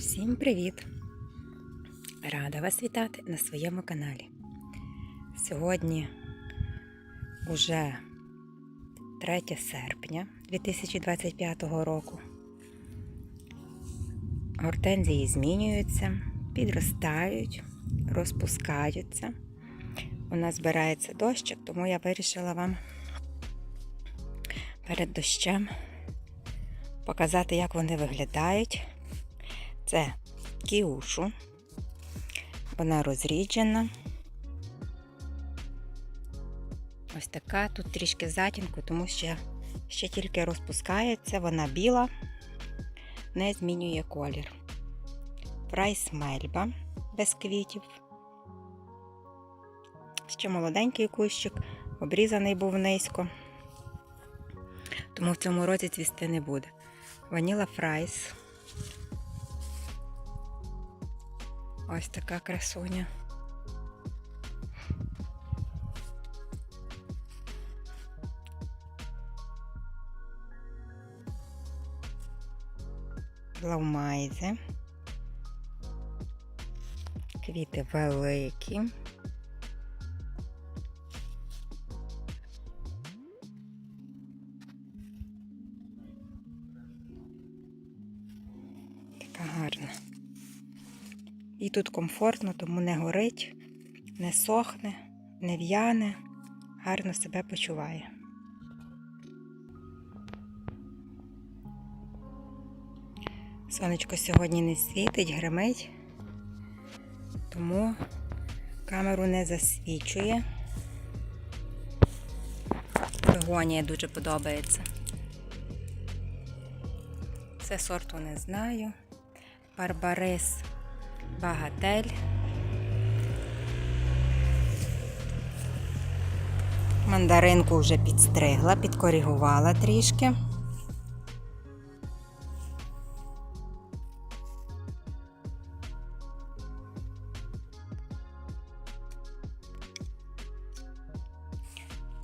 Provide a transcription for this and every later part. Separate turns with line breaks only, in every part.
Всім привіт! Рада вас вітати на своєму каналі. Сьогодні уже 3 серпня 2025 року. Гортензії змінюються, підростають, розпускаються. У нас збирається дощик, тому я вирішила вам перед дощем показати, як вони виглядають. Це кіушу. Вона розріджена. Ось така. Тут трішки затінку, тому що ще тільки розпускається, вона біла, не змінює колір. Прайс мельба без квітів. Ще молоденький кущик, обрізаний був низько, тому в цьому році цвісти не буде. Ваніла Фрайс. Ось така красуня. Блаумайзи. Квіти великі. Тут комфортно, тому не горить, не сохне, не в'яне, гарно себе почуває. Сонечко сьогодні не світить, гримить, тому камеру не засвічує. Бегонія дуже подобається. Це сорту не знаю. Барбарис Багатель. Мандаринку вже підстригла, підкоригувала трішки.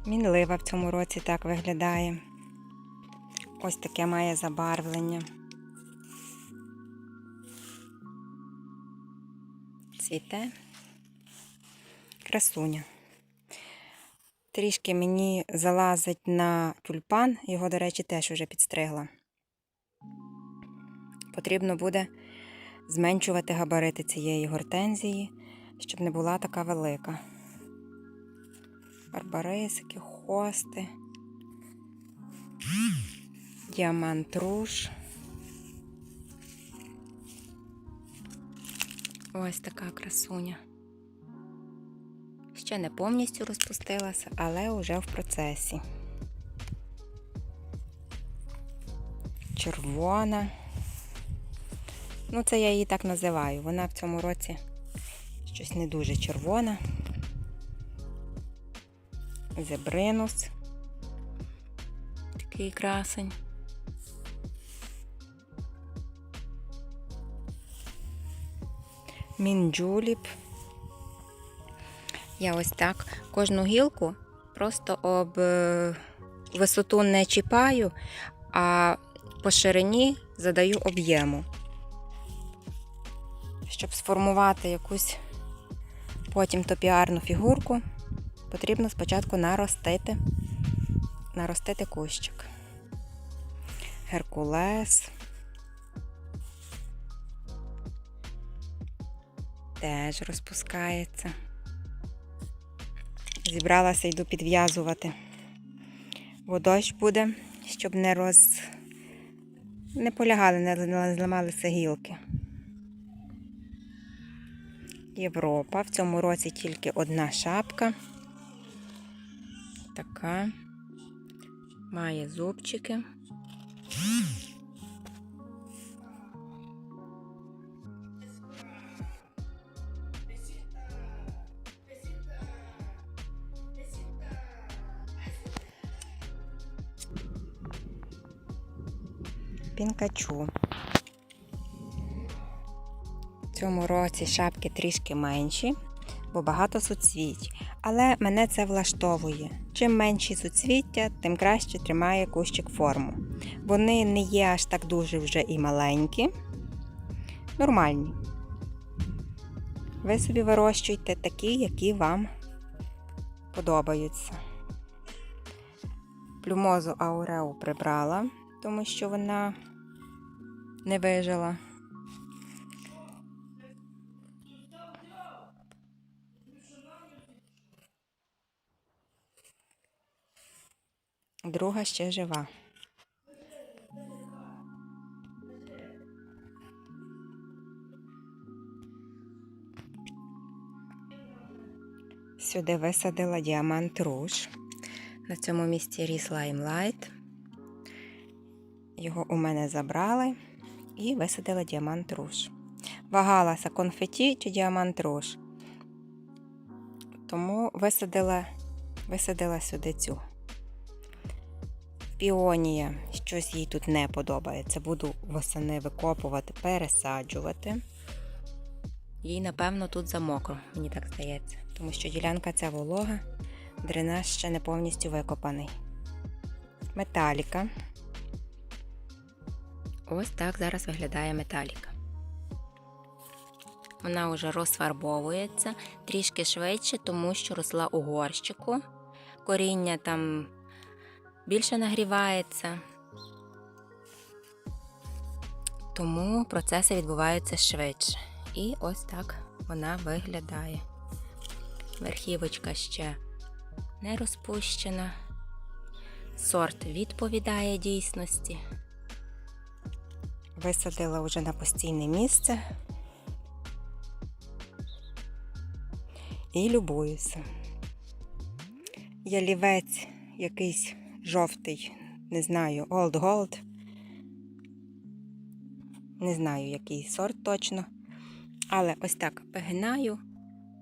Мінлива в цьому році так виглядає. Ось таке має забарвлення. Цвіте. Красуня. Трішки мені залазить на тюльпан, його, до речі, теж вже підстригла. Потрібно буде зменшувати габарити цієї гортензії, щоб не була така велика. Барбарисики, хости, діамант руж. Ось така красуня. Ще не повністю розпустилася, але вже в процесі. Червона. Ну, це я її так називаю. Вона в цьому році щось не дуже червона. Зебринус. Такий красень. Мінджуліп. Я ось так кожну гілку просто об е, висоту не чіпаю, а по ширині задаю об'єму. Щоб сформувати якусь потім топіарну фігурку, потрібно спочатку наростити, наростити кущик. Геркулес. Теж розпускається. Зібралася, йду підв'язувати. Бо дощ буде, щоб не роз... не полягали, не зламалися гілки. Європа. В цьому році тільки одна шапка. Така. Має зубчики. Пінкачу. В цьому році шапки трішки менші, бо багато суцвіть. Але мене це влаштовує. Чим менші суцвіття, тим краще тримає кущик форму. Вони не є аж так дуже вже і маленькі. нормальні. Ви собі вирощуйте такі, які вам подобаються. Плюмозу ауреу прибрала, тому що вона не вижила. Друга ще жива. Сюди висадила діамант руж. На цьому місці ріс лаймлайт. Його у мене забрали і висадила діамант руж. Вагалася конфеті чи діамант руж. Тому висадила, висадила сюди цю. Піонія, щось їй тут не подобається. Буду восени викопувати, пересаджувати. Їй, напевно, тут замокро, мені так здається, тому що ділянка ця волога, дренаж ще не повністю викопаний. Металіка. Ось так зараз виглядає металіка. Вона вже розфарбовується трішки швидше, тому що росла у горщику. Коріння там більше нагрівається. Тому процеси відбуваються швидше. І ось так вона виглядає. Верхівочка ще не розпущена. Сорт відповідає дійсності. Висадила вже на постійне місце. І любуюся. Ялівець якийсь жовтий, не знаю, Old Gold. Не знаю, який сорт точно. Але ось так вигинаю,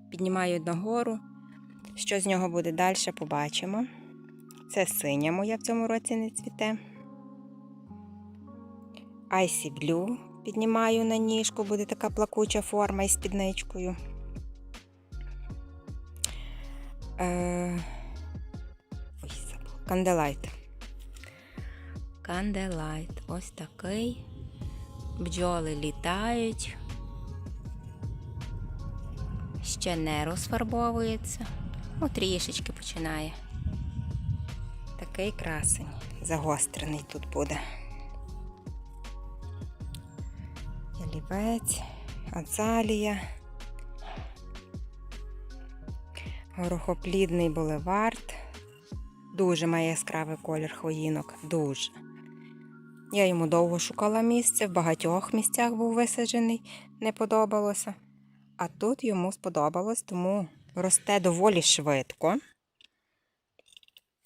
піднімаю нагору. Що з нього буде далі, побачимо. Це синя моя в цьому році не цвіте. Icy Blue піднімаю на ніжку, буде така плакуча форма із спідничкою. Е... Ой. Канделайт. Канделайт. Ось такий. Бджоли літають. Ще не розфарбовується. Ну, трішечки починає. Такий красень. Загострений тут буде. Ялівець, азалія. Горохоплідний булевард. Дуже має яскравий колір хвоїнок. Дуже. Я йому довго шукала місце, в багатьох місцях був висаджений, не подобалося. А тут йому сподобалось, тому росте доволі швидко.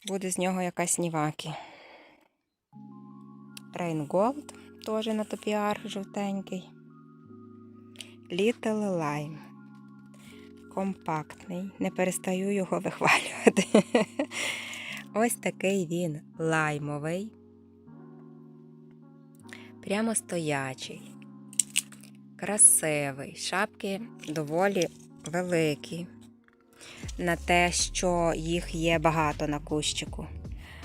Буде з нього якась нівакі. Gold теж на топіар жовтенький. Little Lime. Компактний. Не перестаю його вихвалювати. Ось такий він лаймовий. Прямо стоячий. Красивий. Шапки доволі великі. На те, що їх є багато на кущику.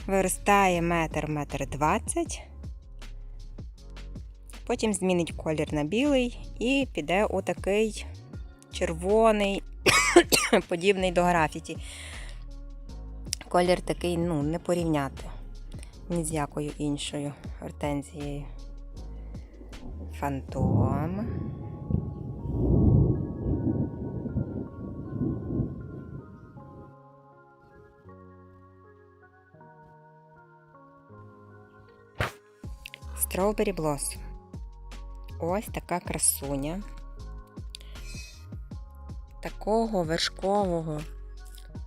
Виростає метр, метр двадцять. Потім змінить колір на білий і піде у такий червоний, подібний до графіті. Колір такий, ну, не порівняти ні з якою іншою гортензією. Фантом. Strawberry Blossom. Ось така красуня. Такого вершкового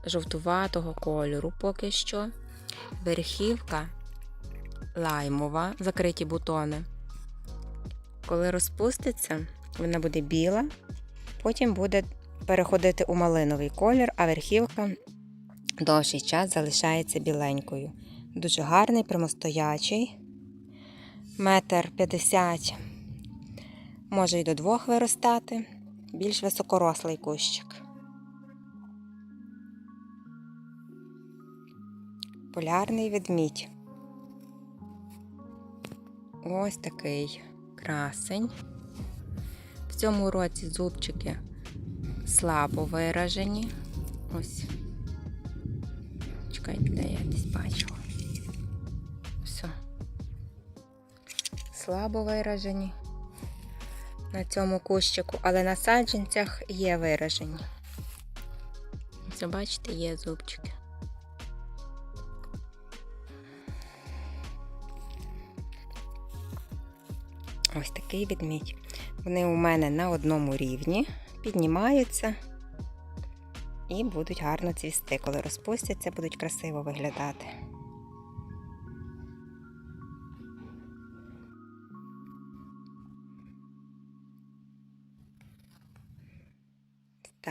жовтуватого кольору поки що. Верхівка лаймова, закриті бутони. Коли розпуститься, вона буде біла, потім буде переходити у малиновий колір, а верхівка довший час залишається біленькою. Дуже гарний, прямостоячий. Метр п'ятдесят, може й до двох виростати. Більш високорослий кущик. Полярний ведмідь. Ось такий красень. В цьому році зубчики слабо виражені. Ось. Чекайте, де я десь бачила. Все. Слабо виражені на цьому кущику, але на саджанцях є виражені. Це бачите, є зубчики. Ось такий відмідь. Вони у мене на одному рівні піднімаються і будуть гарно цвісти. Коли розпустяться, будуть красиво виглядати.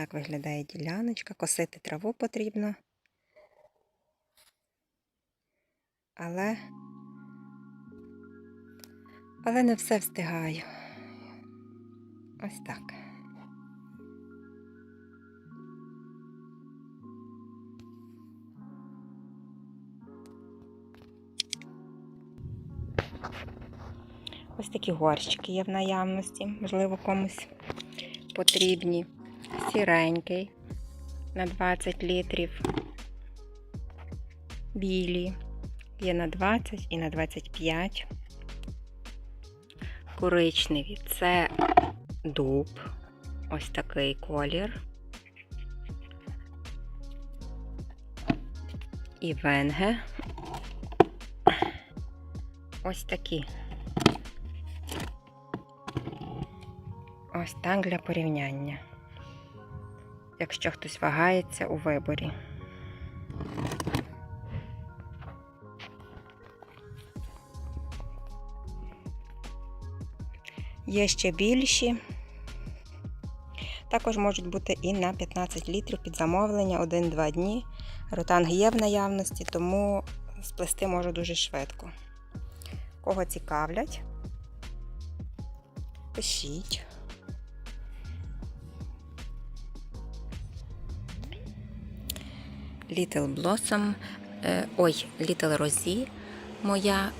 Так виглядає діляночка. Косити траву потрібно. Але, але не все встигаю. Ось так. Ось такі горщики є в наявності, можливо, комусь потрібні. Сіренький на 20 літрів. Білі є на 20 і на 25. Коричневі це дуб. Ось такий колір. І венге. Ось такі. Ось так для порівняння. Якщо хтось вагається у виборі. Є ще більші. Також можуть бути і на 15 літрів під замовлення 1-2 дні. Ротанг є в наявності, тому сплести можу дуже швидко. Кого цікавлять, пишіть. Little Blossom, е, ой, Little Rosie моя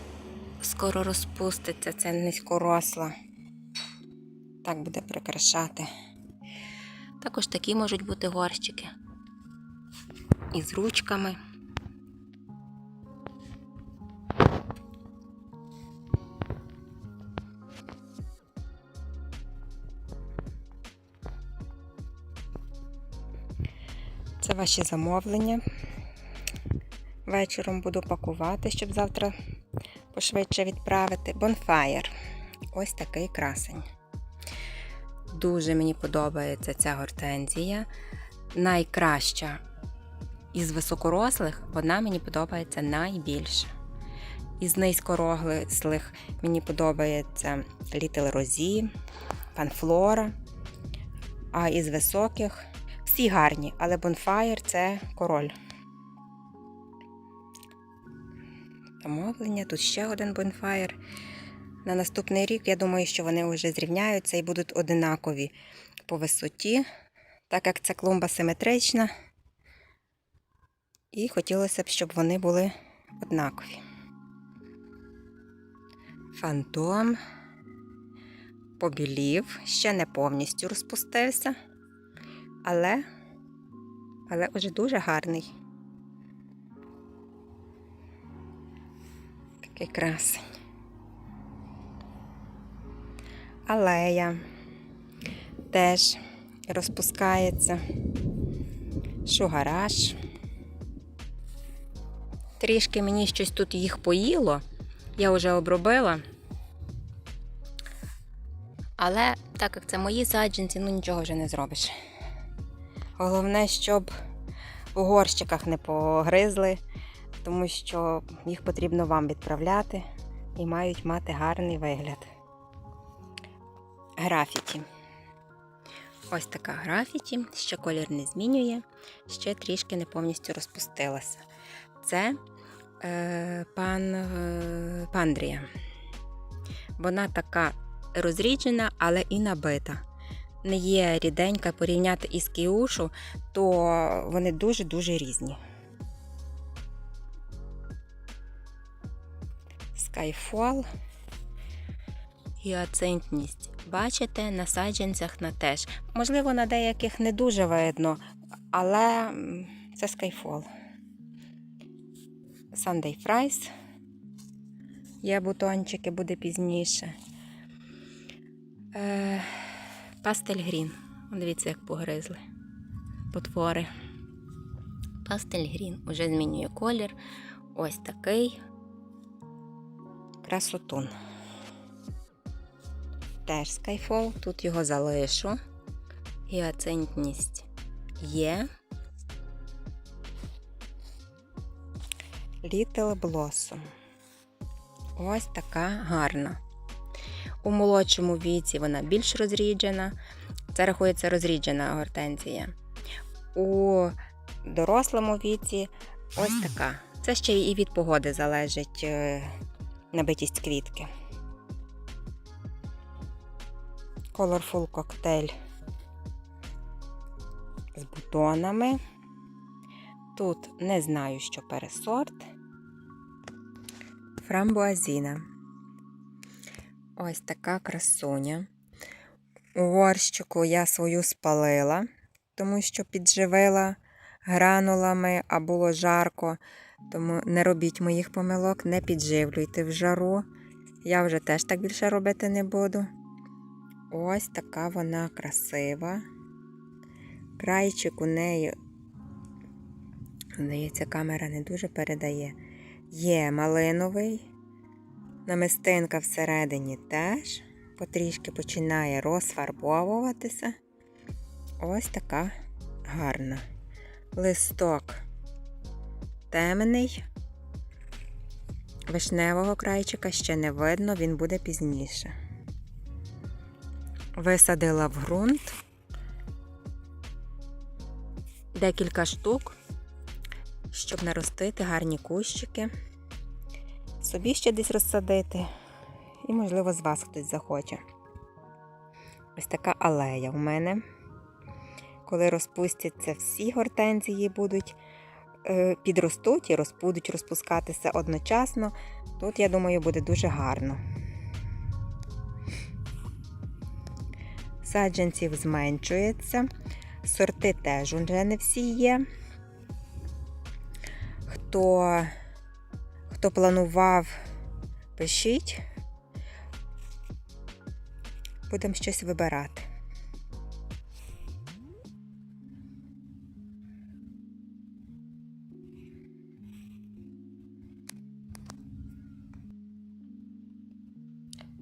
скоро розпуститься, це низькоросла. Так буде прикрашати. Також такі можуть бути горщики. Із ручками. Це ваші замовлення. Вечором буду пакувати, щоб завтра пошвидше відправити. Бонфаєр. Ось такий красень. Дуже мені подобається ця гортензія. Найкраща із високорослих, вона мені подобається найбільше. Із низькорослих мені подобається Little Rosie, Панфлора. А із високих всі гарні, але Bonfire це король. Замовлення, тут ще один Bonfire. На наступний рік, я думаю, що вони вже зрівняються і будуть одинакові по висоті, так як ця клумба симетрична. І хотілося б, щоб вони були однакові. Фантом побілів, ще не повністю розпустився, але, але вже дуже гарний. Такий красень. Алея теж розпускається. Шугараж. Трішки мені щось тут їх поїло. Я вже обробила. Але так як це мої саджанці, ну нічого вже не зробиш. Головне, щоб у горщиках не погризли, тому що їх потрібно вам відправляти і мають мати гарний вигляд. Графіті. Ось така графіті, ще колір не змінює, ще трішки не повністю розпустилася. Це е, пан, е, пандрія. Вона така розріджена, але і набита. Не є ріденька порівняти із кіушу, то вони дуже-дуже різні. Skyfall. Гіацинтність. Бачите, на саджанцях на теж. Можливо, на деяких не дуже видно, але це Skyfall. Sunday Fries. Є бутончики, буде пізніше. Е, пастель грін. Дивіться, як погризли. Потвори. Пастель грін. Уже змінює колір. Ось такий. Красотун. Теж Skyfall. Тут його залишу. Гіацинтність є. Little Blossom. Ось така гарна. У молодшому віці вона більш розріджена. Це рахується розріджена гортензія. У дорослому віці ось така. Це ще і від погоди залежить е, набитість квітки. Colorful коктейль з бутонами. Тут не знаю, що пересорт. Фрамбуазіна. Ось така красуня. У горщику я свою спалила, тому що підживила гранулами, а було жарко. Тому не робіть моїх помилок, не підживлюйте в жару. Я вже теж так більше робити не буду. Ось така вона красива. Крайчик у неї, здається, камера не дуже передає. Є малиновий. Намистинка всередині теж потрішки починає розфарбовуватися. Ось така гарна. Листок темний. Вишневого крайчика ще не видно, він буде пізніше. Висадила в ґрунт декілька штук, щоб наростити гарні кущики. Собі ще десь розсадити. І, можливо, з вас хтось захоче. Ось така алея в мене. Коли розпустяться всі гортензії, будуть е, підростуть і будуть розпускатися одночасно. Тут, я думаю, буде дуже гарно. Саджанців зменшується. Сорти теж вже не всі є. Хто, хто планував, пишіть. Будемо щось вибирати.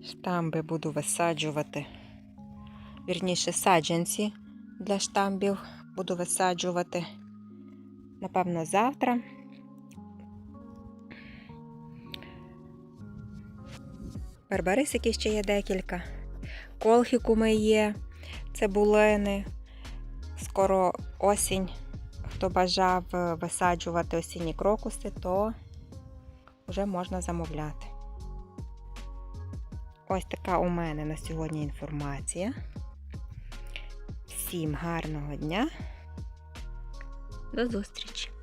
Штамби буду висаджувати. Вірніше, саджанці для штамбів буду висаджувати. Напевно, завтра. Барбарисики ще є декілька. Колхікуми є, цибулини. Скоро осінь. Хто бажав е, висаджувати осінні крокуси, то вже можна замовляти. Ось така у мене на сьогодні інформація. Всім гарного дня. До зустрічі!